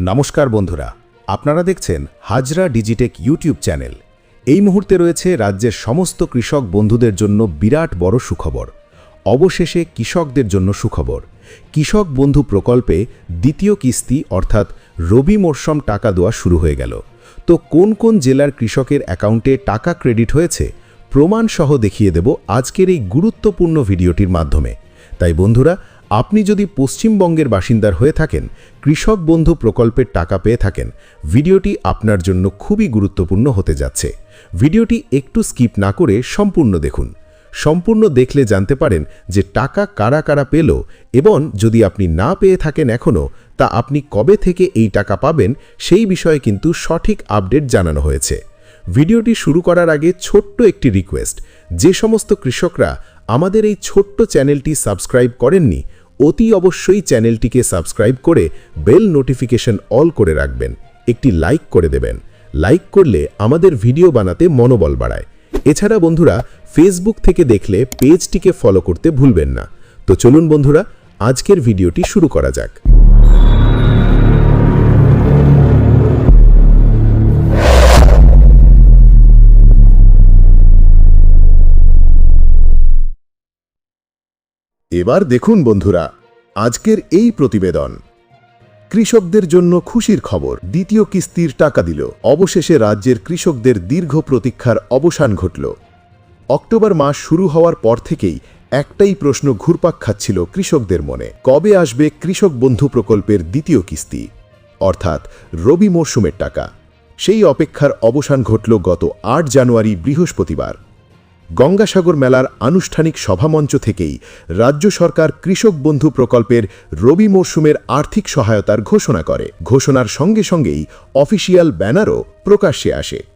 নমস্কার বন্ধুরা, আপনারা দেখছেন হাজরা ডিজিটেক ইউটিউব চ্যানেল। এই মুহূর্তে রয়েছে রাজ্যের সমস্ত কৃষক বন্ধুদের জন্য বিরাট বড় সুখবর। অবশেষে কৃষকদের জন্য সুখবর। কৃষক বন্ধু প্রকল্পে দ্বিতীয় কিস্তি অর্থাৎ রবি মরশুম টাকা দেওয়া শুরু হয়ে গেল। তো কোন কোন জেলার কৃষকের অ্যাকাউন্টে টাকা ক্রেডিট হয়েছে, প্রমাণসহ দেখিয়ে দেব আজকের এই গুরুত্বপূর্ণ ভিডিওটির মাধ্যমে। তাই বন্ধুরা আপনি যদি পশ্চিমবঙ্গের বাসিন্দার হয়ে থাকেন, কৃষক বন্ধু প্রকল্পের টাকা পেয়ে থাকেন, ভিডিওটি আপনার জন্য খুবই গুরুত্বপূর্ণ হতে যাচ্ছে। ভিডিওটি একটু স্কিপ না করে সম্পূর্ণ দেখুন। সম্পূর্ণ দেখলে জানতে পারেন যে টাকা কারা কারা পেল এবং যদি আপনি না পেয়ে থাকেন এখনও, তা আপনি কবে থেকে এই টাকা পাবেন সেই বিষয়ে কিন্তু সঠিক আপডেট জানানো হয়েছে। ভিডিওটি শুরু করার আগে ছোট্ট একটি রিকোয়েস্ট। যে সমস্ত কৃষকরা আমাদের এই ছোট্ট চ্যানেলটি সাবস্ক্রাইব করেননি অতি অবশ্যই চ্যানেলটিকে সাবস্ক্রাইব করে বেল নোটিফিকেশন অল করে রাখবেন। একটি লাইক করে দেবেন। লাইক করলে আমাদের ভিডিও বানাতে মনোবল বাড়ায়। এছাড়া বন্ধুরা ফেসবুক থেকে দেখলে পেজটিকে ফলো করতে ভুলবেন না। তো চলুন বন্ধুরা, আজকের ভিডিওটি শুরু করা যাক। এবার দেখুন বন্ধুরা, আজকের এই প্রতিবেদন। কৃষকদের জন্য খুশির খবর, দ্বিতীয় কিস্তির টাকা দিল। অবশেষে রাজ্যের কৃষকদের দীর্ঘ প্রতীক্ষার অবসান ঘটল। অক্টোবর মাস শুরু হওয়ার পর থেকেই একটাই প্রশ্ন ঘুরপাক খাচ্ছিল কৃষকদের মনে। কবে আসবে কৃষক বন্ধু প্রকল্পের দ্বিতীয় কিস্তি? অর্থাৎ রবি মরশুমের টাকা। সেই অপেক্ষার অবসান ঘটল গত আট জানুয়ারি বৃহস্পতিবার। গঙ্গাসাগর মেলার আনুষ্ঠানিক সভামঞ্চ থেকেই রাজ্য সরকার কৃষক বন্ধু প্রকল্পের রবি মরশুমের আর্থিক সহায়তার ঘোষণা করে। ঘোষণার সঙ্গে সঙ্গেই অফিসিয়াল ব্যানারও প্রকাশ্যে আসে।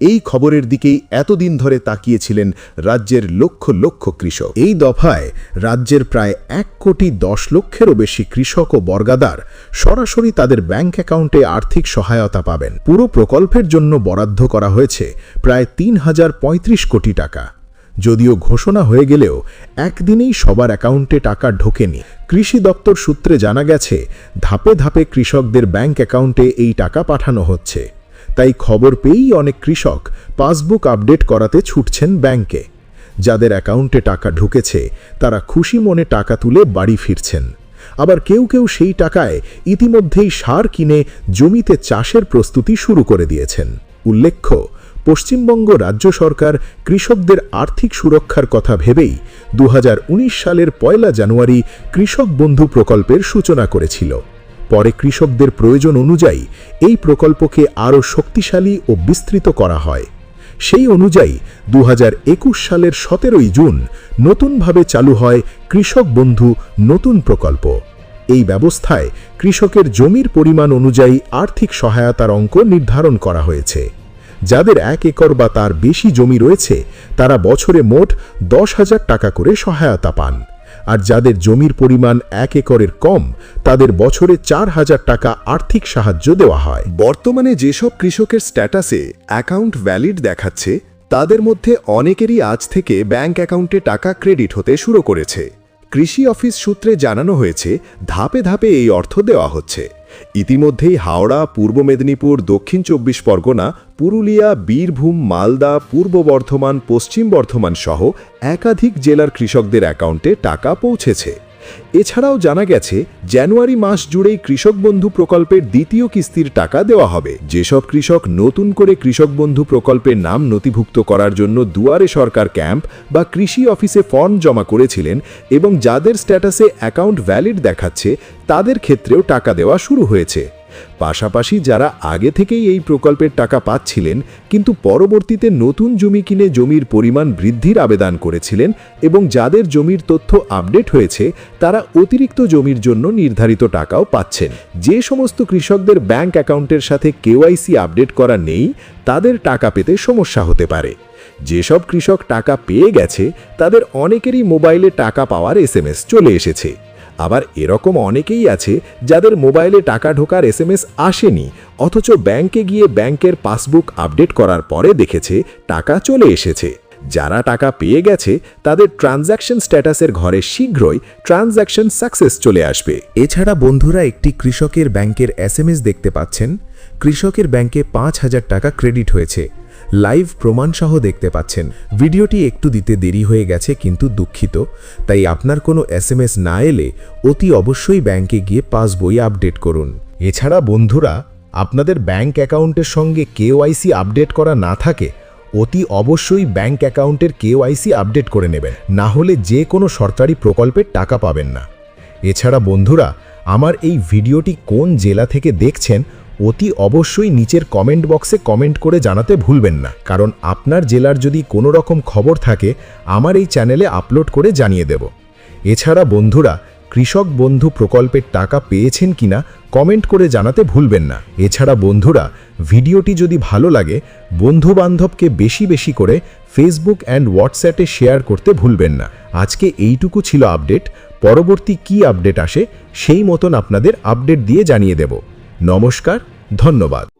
এই খবরের দিকেই এতদিন ধরে তাকিয়েছিলেন রাজ্যের লক্ষ লক্ষ কৃষক। এই দফায় রাজ্যের প্রায় এক কোটি দশ লক্ষেরও বেশি কৃষক ও বর্গাদার সরাসরি তাদের ব্যাংক অ্যাকাউন্টে আর্থিক সহায়তা পাবেন। পুরো প্রকল্পের জন্য বরাদ্দ করা হয়েছে প্রায় তিন হাজার পঁয়ত্রিশ কোটি টাকা। যদিও ঘোষণা হয়ে গেলেও একদিনেই সবার অ্যাকাউন্টে টাকা ঢোকেনি। কৃষি দপ্তর সূত্রে জানা গেছে, ধাপে ধাপে কৃষকদের ব্যাংক অ্যাকাউন্টে এই টাকা পাঠানো হচ্ছে। তাই খবর পেয়েই অনেক কৃষক পাসবুক আপডেট করাতে ছুটছেন ব্যাংকে। যাদের অ্যাকাউন্টে টাকা ঢুকেছে, তারা খুশি মনে টাকা তুলে বাড়ি ফিরছেন। আবার কেউ কেউ সেই টাকায় ইতিমধ্যেই সার কিনে জমিতে চাষের প্রস্তুতি শুরু করে দিয়েছেন। উল্লেখ্য, পশ্চিমবঙ্গ রাজ্য সরকার কৃষকদের আর্থিক সুরক্ষার কথা ভেবেই দু হাজার উনিশ সালের পয়লা জানুয়ারি কৃষক বন্ধু প্রকল্পের সূচনা করেছিল। পরে কৃষকদের প্রয়োজন অনুযায়ী এই প্রকল্পকে আরও শক্তিশালী ও বিস্তৃত করা হয়। সেই অনুযায়ী দু হাজার একুশ সালের সতেরোই জুন নতুনভাবে চালু হয় কৃষক বন্ধু নতুন প্রকল্প। এই ব্যবস্থায় কৃষকের জমির পরিমাণ অনুযায়ী আর্থিক সহায়তার অঙ্ক নির্ধারণ করা হয়েছে। যাদের এক একর বা তার বেশি জমি রয়েছে, তারা বছরে মোট দশ হাজার টাকা করে সহায়তা পান। আর যাদের জমির পরিমাণ এক একরের কম, তাদের বছরে চার হাজার টাকা আর্থিক সাহায্য দেওয়া হয়। বর্তমানে যেসব কৃষকের স্ট্যাটাসে অ্যাকাউন্ট ভ্যালিড দেখাচ্ছে, তাদের মধ্যে অনেকেরই আজ থেকে ব্যাংক অ্যাকাউন্টে টাকা ক্রেডিট হতে শুরু করেছে। কৃষি অফিস সূত্রে জানানো হয়েছে, ধাপে ধাপে এই অর্থ দেওয়া হচ্ছে। ইতিমধ্যেই হাওড়া, পূর্ব মেদিনীপুর, দক্ষিণ চব্বিশ পরগনা, পুরুলিয়া, বীরভূম, মালদা, পূর্ব বর্ধমান, পশ্চিম বর্ধমান সহ একাধিক জেলার কৃষকদের অ্যাকাউন্টে টাকা পৌঁছেছে। এছাড়াও জানা গেছে, জানুয়ারি মাস জুড়েই কৃষক বন্ধু প্রকল্পের দ্বিতীয় কিস্তির টাকা দেওয়া হবে। যেসব কৃষক নতুন করে কৃষক বন্ধু প্রকল্পের নাম নথিভুক্ত করার জন্য দুয়ারে সরকার ক্যাম্প বা কৃষি অফিসে ফর্ম জমা করেছিলেন এবং যাদের স্ট্যাটাসে অ্যাকাউন্ট ভ্যালিড দেখাচ্ছে, তাদের ক্ষেত্রেও টাকা দেওয়া শুরু হয়েছে। পাশাপাশি যারা আগে থেকেই এই প্রকল্পের টাকা পাচ্ছিলেন, কিন্তু পরবর্তীতে নতুন জমি কিনে জমির পরিমাণ বৃদ্ধির আবেদন করেছিলেন এবং যাদের জমির তথ্য আপডেট হয়েছে, তারা অতিরিক্ত জমির জন্য নির্ধারিত টাকাও পাচ্ছেন। যে সমস্ত কৃষকদের ব্যাংক অ্যাকাউন্টের সাথে কেওয়াইসি আপডেট করা নেই, তাদের টাকা পেতে সমস্যা হতে পারে। যেসব কৃষক টাকা পেয়ে গেছে, তাদের অনেকেরই মোবাইলে টাকা পাওয়ার এসএমএস চলে এসেছে। আবার এরকম অনেকেই আছে যাদের মোবাইলে টাকা ঢোকার এসএমএস আসেনি, অথচ ব্যাংকে গিয়ে ব্যাংকের পাসবুক আপডেট করার পরে দেখেছে টাকা চলে এসেছে। যারা টাকা পেয়ে গেছে, তাদের ট্রানজ্যাকশন স্ট্যাটাসের ঘরে শীঘ্রই ট্রানজ্যাকশন সাকসেস চলে আসবে। এছাড়া বন্ধুরা একটি কৃষকের ব্যাংকের এসএমএস দেখতে পাচ্ছেন। কৃষকের ব্যাংকে পাঁচ হাজার টাকা ক্রেডিট হয়েছে। লাইভ প্রমাণসহ দেখতে পাচ্ছেন। ভিডিওটি একটু দিতে দেরি হয়ে গেছে কিন্তু দুঃখিত, তাই আপনার কোনো এসএমএস না এলে অতি অবশ্যই ব্যাংকে গিয়ে পাসবই আপডেট করুন। এছাড়া বন্ধুরা, আপনাদের ব্যাংক অ্যাকাউন্টের সঙ্গে কেওআইসি আপডেট করা না থাকে, অতি অবশ্যই ব্যাংক অ্যাকাউন্টের কেওআইসি আপডেট করে নেবেন। না হলে যে কোনো সরকারি প্রকল্পের টাকা পাবেন না। এছাড়া বন্ধুরা, আমার এই ভিডিওটি কোন জেলা থেকে দেখছেন অতি অবশ্যই নিচের কমেন্ট বক্সে কমেন্ট করে জানাতে ভুলবেন না। কারণ আপনার জেলার যদি কোনো রকম খবর থাকে, আমার এই চ্যানেলে আপলোড করে জানিয়ে দেব। এছাড়া বন্ধুরা, কৃষক বন্ধু প্রকল্পের টাকা পেয়েছেন কিনা কমেন্ট করে জানাতে ভুলবেন না। এছাড়া বন্ধুরা, ভিডিওটি যদি ভালো লাগে বন্ধু বান্ধবকে বেশি বেশি করে ফেসবুক অ্যান্ড হোয়াটসঅ্যাপে শেয়ার করতে ভুলবেন না। আজকে এইটুকু ছিল আপডেট পরবর্তী কি আপডেট আসে, সেই মতন আপনাদের আপডেট দিয়ে জানিয়ে দেব। নমস্কার ধন্যবাদ।